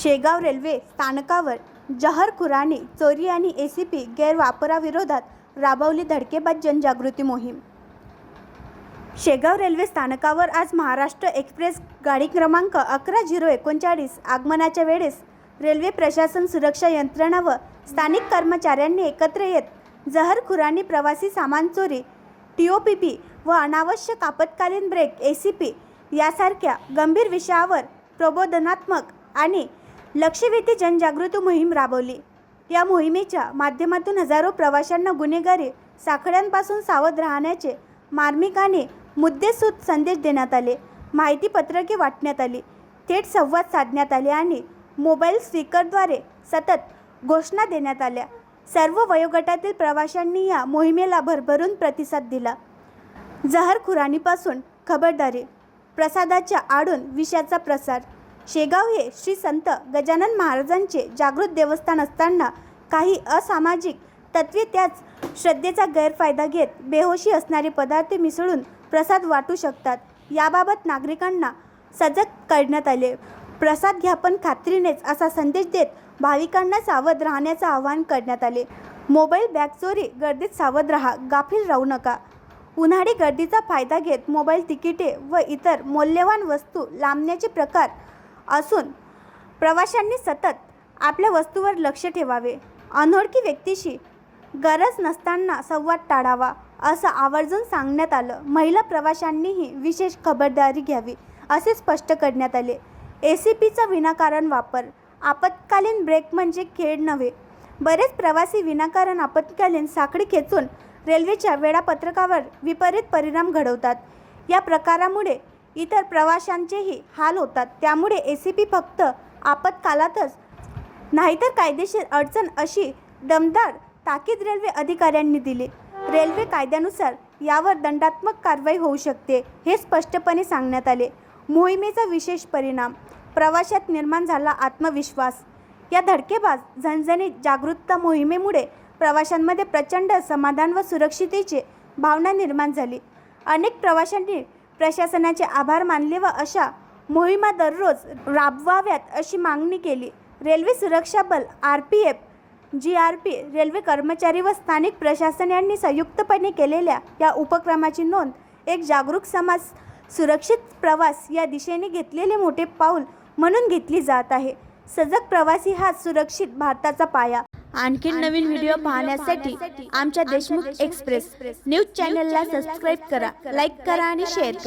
Shegaon railway स्थानकावर जहर खुरानी चोरी आणि ए सी पी गैरवापराविरोधात राबवली धडकेबाज जनजागृती मोहीम. शेगाव रेल्वे स्थानकावर आज महाराष्ट्र एक्सप्रेस गाडी क्रमांक अकरा झिरो एकोणचाळीस आगमनाच्या वेळेस रेल्वे प्रशासन सुरक्षा यंत्रणा व स्थानिक कर्मचाऱ्यांनी एकत्र येत जहर खुरानी प्रवासी सामान चोरी टी ओ पी पी व अनावश्यक आपत्कालीन ब्रेक ए सी पी यासारख्या गंभीर विषयावर प्रबोधनात्मक आणि लक्षवेधी जनजागृती मोहीम राबवली. या मोहिमेच्या माध्यमातून हजारो प्रवाशांना गुन्हेगारी साखळ्यांपासून सावध राहण्याचे मार्मिकाने मुद्देसूत मुद्देसूद संदेश देण्यात आले. माहितीपत्रके वाटण्यात आली. थेट संवाद साधण्यात आले आणि मोबाईल स्पीकरद्वारे सतत घोषणा देण्यात आल्या. सर्व वयोगटातील प्रवाशांनी या मोहिमेला भरभरून प्रतिसाद दिला. जहरखुरानीपासून खबरदारी प्रसादाच्या आडून विषयाचा प्रसार शेगाव हे श्री संत गजानन महाराजांचे जागृत देवस्थान असताना काही असामाजिक तत्वे त्याच श्रद्धेचा गैरफायदा घेत बेहोशी असणारे पदार्थ मिसळून प्रसाद वाटू शकतात. याबाबत नागरिकांना सजग करण्यात आले. प्रसाद घ्या पण खात्रीनेच असा संदेश देत भाविकांना सावध राहण्याचं आवाहन करण्यात आले. मोबाईल बॅग चोरी गर्दीत सावध राहा गाफील राहू नका. उन्हाळी गर्दीचा फायदा घेत मोबाईल तिकिटे व इतर मौल्यवान वस्तू लांबण्याचे प्रकार असून प्रवाशांनी सतत आपल्या वस्तूवर लक्ष ठेवावे. अनोळखी व्यक्तीशी गरज नसताना संवाद टाळावा असं आवर्जून सांगण्यात आलं. महिला प्रवाशांनीही विशेष खबरदारी घ्यावी असे स्पष्ट करण्यात आले. ए सी पीचा विनाकारण वापर आपत्कालीन ब्रेक म्हणजे खेळ नव्हे. बरेच प्रवासी विनाकारण आपत्कालीन साखळी खेचून रेल्वेच्या वेळापत्रकावर विपरीत परिणाम घडवतात. या प्रकारामुळे इतर प्रवाशांचेही हाल होतात. त्यामुळे ए सी पी फक्त आपत्कालातच नाहीतर कायदेशीर अडचण अशी दमदार ताकीद रेल्वे अधिकाऱ्यांनी दिली. रेल्वे कायद्यानुसार यावर दंडात्मक कारवाई होऊ शकते हे स्पष्टपणे सांगण्यात आले. मोहिमेचा विशेष परिणाम प्रवाशात निर्माण झाला आत्मविश्वास. या धडकेबाज झणझणीत जागरूकता मोहिमेमुळे प्रवाशांमध्ये प्रचंड समाधान व सुरक्षितेची भावना निर्माण झाली. अनेक प्रवाशांनी प्रशासनाचे आभार मानले व अशा मोहिमा दररोज राबवाव्यात अशी मागणी केली. रेल्वे सुरक्षा बल R P F G R P railway कर्मचारी व स्थानिक प्रशासन यांनी संयुक्तपणे केलेल्या या उपक्रमाची नोंद एक जागरूक समाज सुरक्षित प्रवास या दिशेने घेतलेले मोठे पाऊल म्हणून घेतली जात आहे. सजग प्रवासी हा सुरक्षित भारताचा पाया. आणखी नवीन व्हिडिओ पाहण्यासाठी आमच्या देशमुख एक्सप्रेस न्यूज चॅनलला सबस्क्राईब करा लाईक करा आणि शेअर करा.